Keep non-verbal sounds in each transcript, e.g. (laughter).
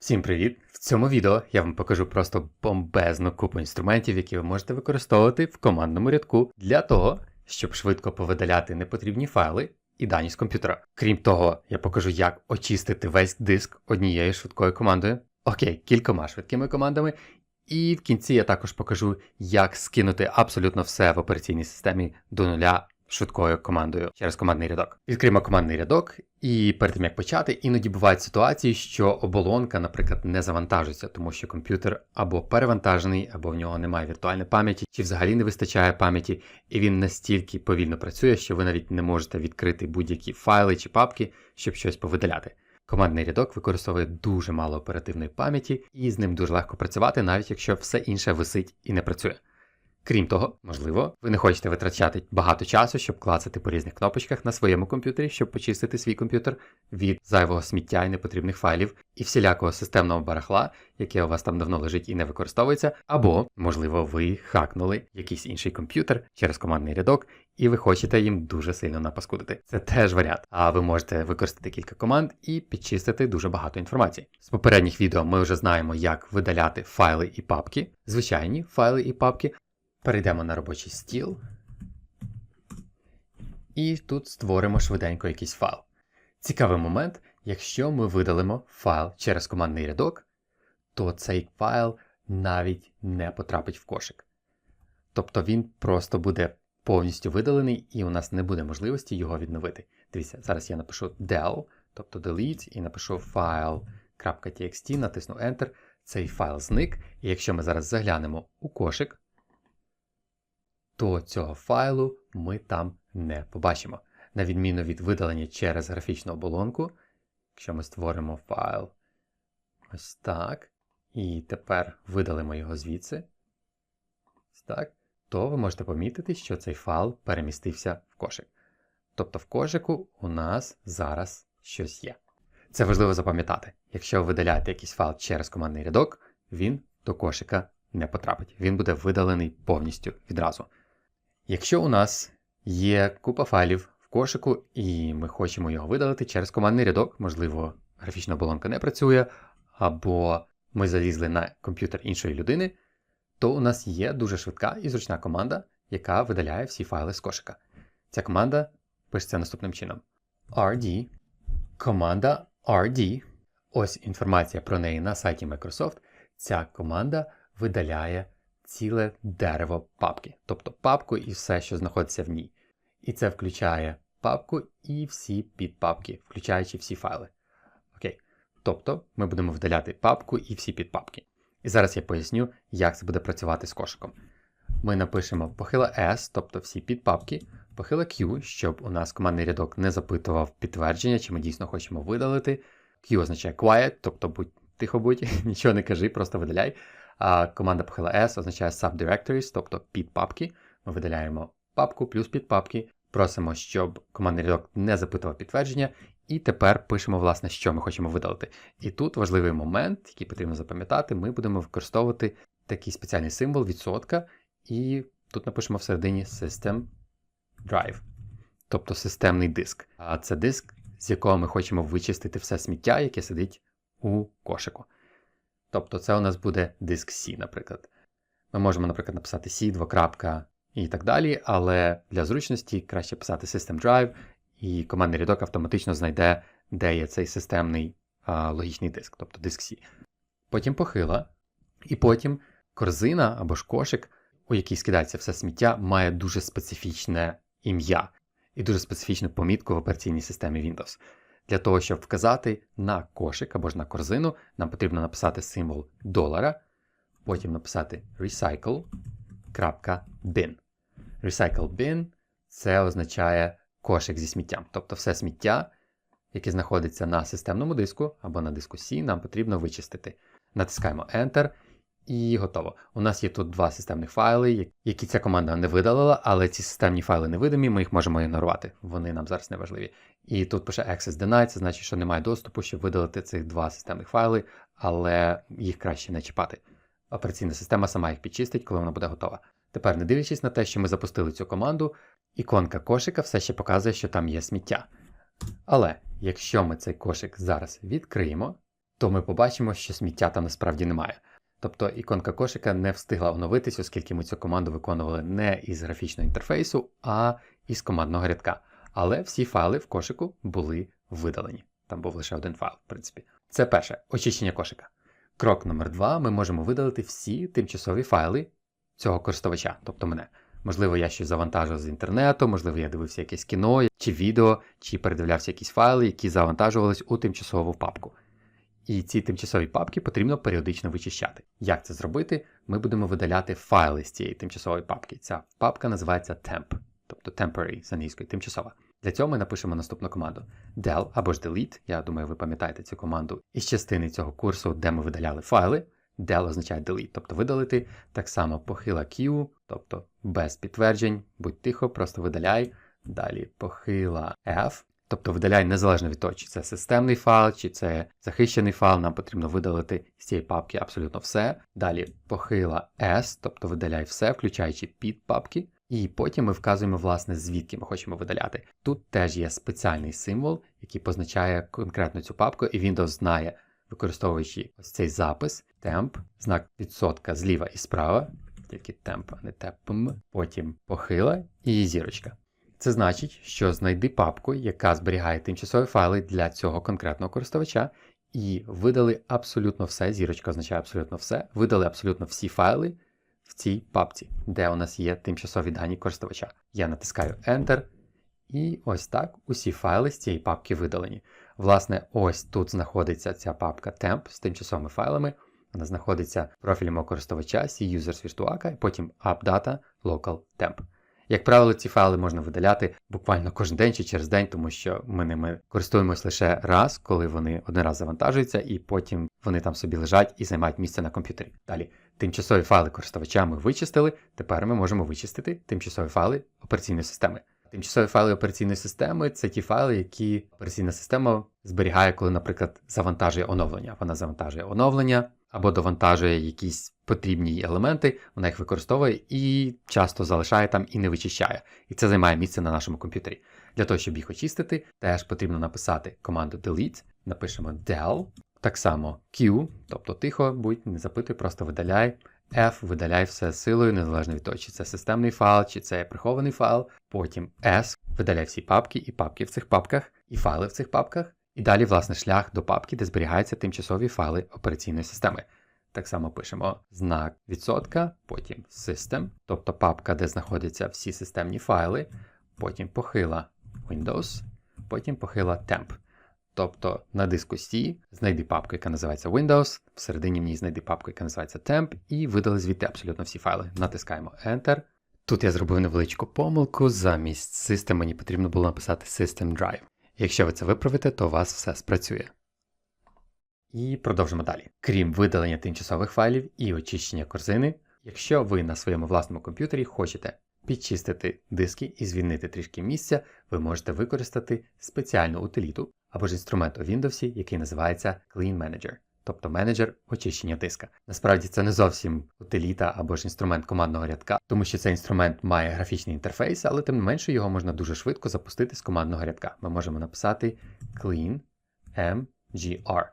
Всім привіт! В цьому відео я вам покажу просто бомбезну купу інструментів, які ви можете використовувати в командному рядку для того, щоб швидко повидаляти непотрібні файли і дані з комп'ютера. Крім того, я покажу, як очистити весь диск однією швидкою командою. Окей, кількома швидкими командами. І в кінці я також покажу, як скинути абсолютно все в операційній системі до нуля швидкою командою через командний рядок. Відкриємо командний рядок, і перед тим як почати, іноді бувають ситуації, що оболонка, наприклад, не завантажується, тому що комп'ютер або перевантажений, або в нього немає віртуальної пам'яті, чи взагалі не вистачає пам'яті, і він настільки повільно працює, що ви навіть не можете відкрити будь-які файли чи папки, щоб щось повидаляти. Командний рядок використовує дуже мало оперативної пам'яті, і з ним дуже легко працювати, навіть якщо все інше висить і не працює. Крім того, можливо, ви не хочете витрачати багато часу, щоб клацати по різних кнопочках на своєму комп'ютері, щоб почистити свій комп'ютер від зайвого сміття і непотрібних файлів і всілякого системного барахла, яке у вас там давно лежить і не використовується, або, можливо, ви хакнули якийсь інший комп'ютер через командний рядок, і ви хочете їм дуже сильно напаскудити. Це теж варіант. А ви можете використати кілька команд і підчистити дуже багато інформації. З попередніх відео ми вже знаємо, як видаляти файли і папки, звичайні файли і папки. Перейдемо на робочий стіл. І тут створимо швиденько якийсь файл. Цікавий момент, якщо ми видалимо файл через командний рядок, то цей файл навіть не потрапить в кошик. Тобто він просто буде повністю видалений, і у нас не буде можливості його відновити. Дивіться, зараз я напишу del, тобто delete, і напишу file.txt, натисну Enter. Цей файл зник, і якщо ми зараз заглянемо у кошик, то цього файлу ми там не побачимо. На відміну від видалення через графічну оболонку, якщо ми створимо файл ось так, і тепер видалимо його звідси, ось так, то ви можете помітити, що цей файл перемістився в кошик. Тобто в кошику у нас зараз щось є. Це важливо запам'ятати. Якщо ви видаляєте якийсь файл через командний рядок, він до кошика не потрапить. Він буде видалений повністю відразу. Якщо у нас є купа файлів в кошику, і ми хочемо його видалити через командний рядок, можливо, графічна оболонка не працює, або ми залізли на комп'ютер іншої людини, то у нас є дуже швидка і зручна команда, яка видаляє всі файли з кошика. Ця команда пишеться наступним чином: rd, команда rd. Ось інформація про неї на сайті Microsoft. Ця команда видаляє ціле дерево папки, тобто папку і все, що знаходиться в ній. І це включає папку і всі підпапки, включаючи всі файли. Окей. Тобто ми будемо видаляти папку і всі підпапки. І зараз я поясню, як це буде працювати з кошиком. Ми напишемо похила S, тобто всі підпапки, похила Q, щоб у нас командний рядок не запитував підтвердження, чи ми дійсно хочемо видалити. Q означає quiet, тобто будь тихо будь, (laughs) нічого не кажи, просто видаляй. А команда похила S означає subdirectories, тобто підпапки. Ми видаляємо папку плюс підпапки. Просимо, щоб командний рядок не запитував підтвердження. І тепер пишемо, власне, що ми хочемо видалити. І тут важливий момент, який потрібно запам'ятати, ми будемо використовувати такий спеціальний символ відсотка. І тут напишемо всередині System Drive, тобто системний диск. А це диск, з якого ми хочемо вичистити все сміття, яке сидить у кошику. Тобто це у нас буде диск C, наприклад. Ми можемо, наприклад, написати C, двокрапка і так далі, але для зручності краще писати System Drive, і командний рядок автоматично знайде, де є цей системний а, логічний диск, тобто диск C. Потім похила, і потім корзина або ж кошик, у який скидається все сміття, має дуже специфічне ім'я і дуже специфічну помітку в операційній системі Windows. Для того, щоб вказати на кошик або ж на корзину, нам потрібно написати символ долара, потім написати recycle.bin. Recycle bin це означає кошик зі сміттям. Тобто все сміття, яке знаходиться на системному диску або на диску C, нам потрібно вичистити. Натискаємо Enter. І готово. У нас є тут два системних файли, які ця команда не видалила, але ці системні файли невидимі, ми їх можемо ігнорувати. Вони нам зараз не важливі. І тут пише Access Denied, це значить, що немає доступу, щоб видалити цих два системних файли, але їх краще не чіпати. Операційна система сама їх підчистить, коли вона буде готова. Тепер, не дивлячись на те, що ми запустили цю команду, іконка кошика все ще показує, що там є сміття. Але якщо ми цей кошик зараз відкриємо, то ми побачимо, що сміття там насправді немає. Тобто іконка кошика не встигла оновитись, оскільки ми цю команду виконували не із графічного інтерфейсу, а із командного рядка. Але всі файли в кошику були видалені. Там був лише один файл, в принципі. Це перше очищення кошика. Крок номер два: ми можемо видалити всі тимчасові файли цього користувача, тобто мене. Можливо, я щось завантажив з інтернету, можливо, я дивився якесь кіно чи відео, чи передивлявся якісь файли, які завантажувались у тимчасову папку. І ці тимчасові папки потрібно періодично вичищати. Як це зробити? Ми будемо видаляти файли з цієї тимчасової папки. Ця папка називається temp, тобто temporary з англійської тимчасова. Для цього ми напишемо наступну команду del або ж delete, я думаю, ви пам'ятаєте цю команду із частини цього курсу, де ми видаляли файли. Del означає delete, тобто видалити. Так само похила Q, тобто без підтверджень, будь тихо, просто видаляй. Далі похила F, тобто видаляй незалежно від того, чи це системний файл, чи це захищений файл, нам потрібно видалити з цієї папки абсолютно все. Далі похила S, тобто видаляй все, включаючи підпапки. І потім ми вказуємо, власне, звідки ми хочемо видаляти. Тут теж є спеціальний символ, який позначає конкретно цю папку, і Windows знає, використовуючи ось цей запис, temp, знак відсотка зліва і справа, тільки temp, а не tepm, потім похила і зірочка. Це значить, що знайди папку, яка зберігає тимчасові файли для цього конкретного користувача, і видали абсолютно все. Зірочка означає абсолютно все. Видали абсолютно всі файли в цій папці, де у нас є тимчасові дані користувача. Я натискаю Enter, і ось так усі файли з цієї папки видалені. Власне, ось тут знаходиться ця папка temp з тимчасовими файлами. Вона знаходиться в профілі мого користувача C-Users Virtuaka, і потім AppData Local Temp. Як правило, ці файли можна видаляти буквально кожен день чи через день, тому що ми ними користуємось лише раз, коли вони один раз завантажуються, і потім вони там собі лежать і займають місце на комп'ютері. Далі, тимчасові файли користувача ми вичистили. Тепер ми можемо вичистити тимчасові файли операційної системи. Тимчасові файли операційної системи це ті файли, які операційна система зберігає, коли, наприклад, завантажує оновлення. Вона завантажує оновлення або довантажує якісь потрібні елементи, вона їх використовує і часто залишає там і не вичищає. І це займає місце на нашому комп'ютері. Для того, щоб їх очистити, теж потрібно написати команду delete, напишемо del, так само Q, тобто тихо, будь, не запитуй, просто видаляй. F видаляй все силою, незалежно від того, чи це системний файл, чи це прихований файл. Потім S видаляй всі папки і папки в цих папках, і файли в цих папках. І далі, власне, шлях до папки, де зберігаються тимчасові файли операційної системи. Так само пишемо знак відсотка, потім System, тобто папка, де знаходяться всі системні файли, потім похила Windows, потім похила Temp. Тобто на диску C знайди папку, яка називається Windows, всередині в ній знайди папку, яка називається Temp, і видали звідти абсолютно всі файли. Натискаємо Enter. Тут я зробив невеличку помилку. Замість System мені потрібно було написати System Drive. Якщо ви це виправите, то у вас все спрацює. І продовжимо далі. Крім видалення тимчасових файлів і очищення корзини, якщо ви на своєму власному комп'ютері хочете підчистити диски і звільнити трішки місця, ви можете використати спеціальну утиліту або ж інструмент у Windows, який називається Clean Manager, тобто менеджер очищення диска. Насправді це не зовсім утиліта або ж інструмент командного рядка, тому що цей інструмент має графічний інтерфейс, але тим не менше його можна дуже швидко запустити з командного рядка. Ми можемо написати Clean MGR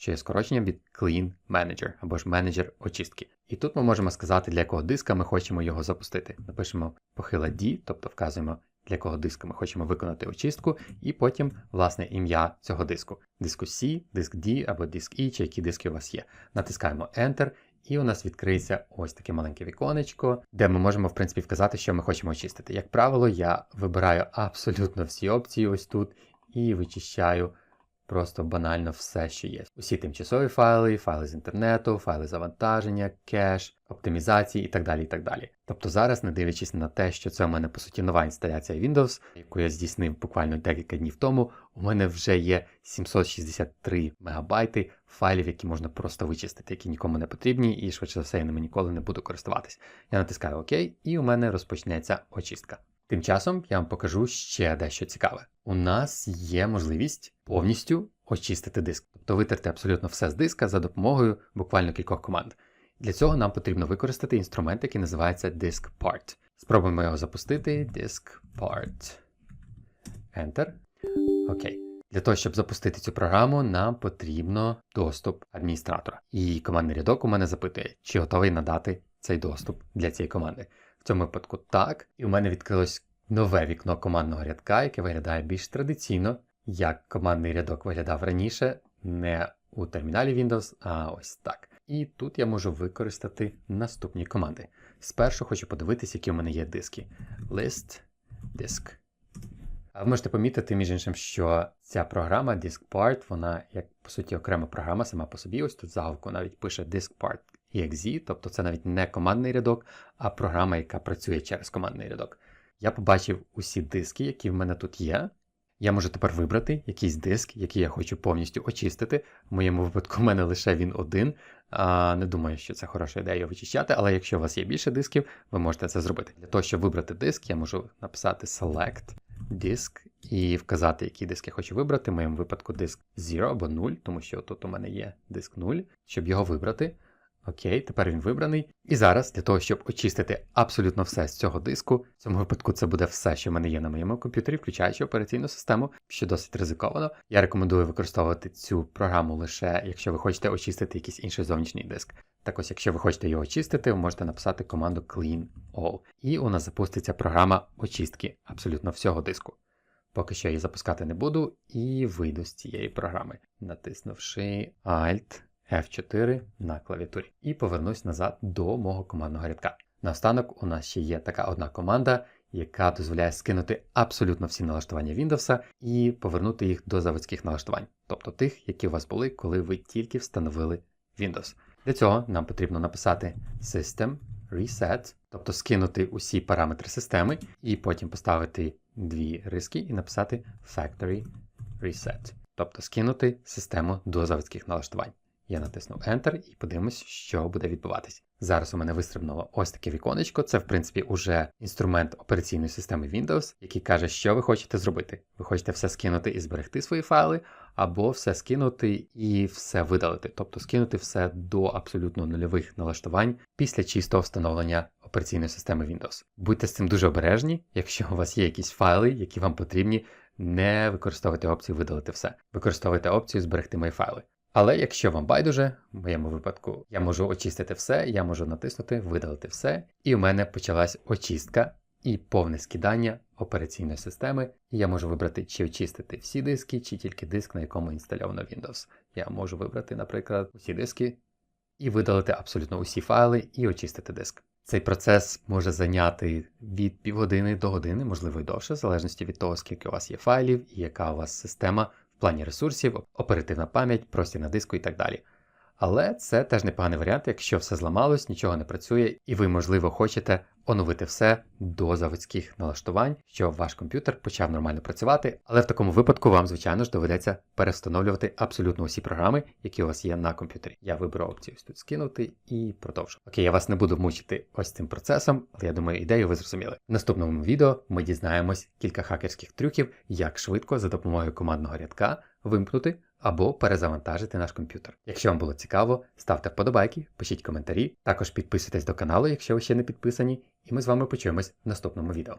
що є скороченням від Clean Manager або ж менеджер очистки. І тут ми можемо сказати, для якого диска ми хочемо його запустити. Напишемо похила D, тобто вказуємо, для якого диска ми хочемо виконати очистку, і потім власне ім'я цього диску. Диску C, диск D або диск E, чи які диски у вас є. Натискаємо Enter. І у нас відкриється ось таке маленьке віконечко, де ми можемо, в принципі, вказати, що ми хочемо очистити. Як правило, я вибираю абсолютно всі опції ось тут і вичищаю Просто банально все, що є. Усі тимчасові файли, файли з інтернету, файли завантаження, кеш, оптимізації і так далі. і так далі. Тобто зараз, не дивлячись на те, що це у мене по суті нова інсталяція Windows, яку я здійснив буквально декілька днів тому, у мене вже є 763 мегабайти файлів, які можна просто вичистити, які нікому не потрібні, і швидше за все я ними ніколи не буду користуватись. Я натискаю ОК, і у мене розпочнеться очистка. Тим часом я вам покажу ще дещо цікаве. У нас є можливість повністю очистити диск, тобто витерти абсолютно все з диска за допомогою буквально кількох команд. Для цього нам потрібно використати інструмент, який називається Disk Part. Спробуємо його запустити. Disk Part. Enter. Окей. Для того, щоб запустити цю програму, нам потрібно доступ адміністратора. І командний рядок у мене запитує, чи готовий надати цей доступ для цієї команди. В цьому випадку так. І у мене відкрилось нове вікно командного рядка, яке виглядає більш традиційно, як командний рядок виглядав раніше, не у терміналі Windows, а ось так. І тут я можу використати наступні команди. Спершу хочу подивитися, які у мене є диски. List, disk. А ви можете помітити, між іншим, що ця програма DiskPart, вона як по суті окрема програма сама по собі. Ось тут заголовку навіть пише DiskPart exe, тобто це навіть не командний рядок, а програма, яка працює через командний рядок. Я побачив усі диски, які в мене тут є. Я можу тепер вибрати якийсь диск, який я хочу повністю очистити. В моєму випадку в мене лише він один. А, Не думаю, що це хороша ідея вичищати, але якщо у вас є більше дисків, ви можете це зробити. Для того, щоб вибрати диск, я можу написати Select Disk і вказати, який диск я хочу вибрати. В моєму випадку диск 0 або 0, тому що тут у мене є диск 0. Щоб його вибрати. Окей, тепер він вибраний. І зараз, для того, щоб очистити абсолютно все з цього диску, в цьому випадку це буде все, що в мене є на моєму комп'ютері, включаючи операційну систему, що досить ризиковано. Я рекомендую використовувати цю програму лише, якщо ви хочете очистити якийсь інший зовнішній диск. Так ось, якщо ви хочете його очистити, ви можете написати команду clean all. І у нас запуститься програма очистки абсолютно всього диску. Поки що я її запускати не буду і вийду з цієї програми, натиснувши Alt. F4 на клавіатурі і повернусь назад до мого командного рядка. Наостанок у нас ще є така одна команда, яка дозволяє скинути абсолютно всі налаштування Windows і повернути їх до заводських налаштувань, тобто тих, які у вас були, коли ви тільки встановили Windows. Для цього нам потрібно написати System Reset, тобто скинути усі параметри системи, і потім поставити дві риски і написати Factory Reset, тобто скинути систему до заводських налаштувань. Я натиснув Enter і подивимось, що буде відбуватись. Зараз у мене вистрибнуло ось таке віконечко. Це, в принципі, уже інструмент операційної системи Windows, який каже, що ви хочете зробити. Ви хочете все скинути і зберегти свої файли, або все скинути і все видалити, тобто скинути все до абсолютно нульових налаштувань після чистого встановлення операційної системи Windows. Будьте з цим дуже обережні, якщо у вас є якісь файли, які вам потрібні, не використовуйте опцію видалити все. Використовуйте опцію зберегти мої файли. Але якщо вам байдуже, в моєму випадку я можу очистити все, я можу натиснути Видалити все, і у мене почалась очистка і повне скидання операційної системи. І я можу вибрати, чи очистити всі диски, чи тільки диск, на якому інстальовано Windows. Я можу вибрати, наприклад, усі диски і видалити абсолютно усі файли і очистити диск. Цей процес може зайняти від півгодини до години, можливо й довше, в залежності від того, скільки у вас є файлів і яка у вас система плані ресурсів, оперативна пам'ять, простір на диску і так далі. Але це теж непоганий варіант, якщо все зламалось, нічого не працює, і ви, можливо, хочете оновити все до заводських налаштувань, щоб ваш комп'ютер почав нормально працювати. Але в такому випадку вам, звичайно ж, доведеться перевстановлювати абсолютно усі програми, які у вас є на комп'ютері. Я виберу опцію тут скинути і продовжу. Окей, я вас не буду мучити ось цим процесом, але я думаю, ідею ви зрозуміли. В наступному відео ми дізнаємось кілька хакерських трюків, як швидко за допомогою командного рядка вимкнути або перезавантажити наш комп'ютер. Якщо вам було цікаво, ставте вподобайки, пишіть коментарі, також підписуйтесь до каналу, якщо ви ще не підписані, і ми з вами почуємось в наступному відео.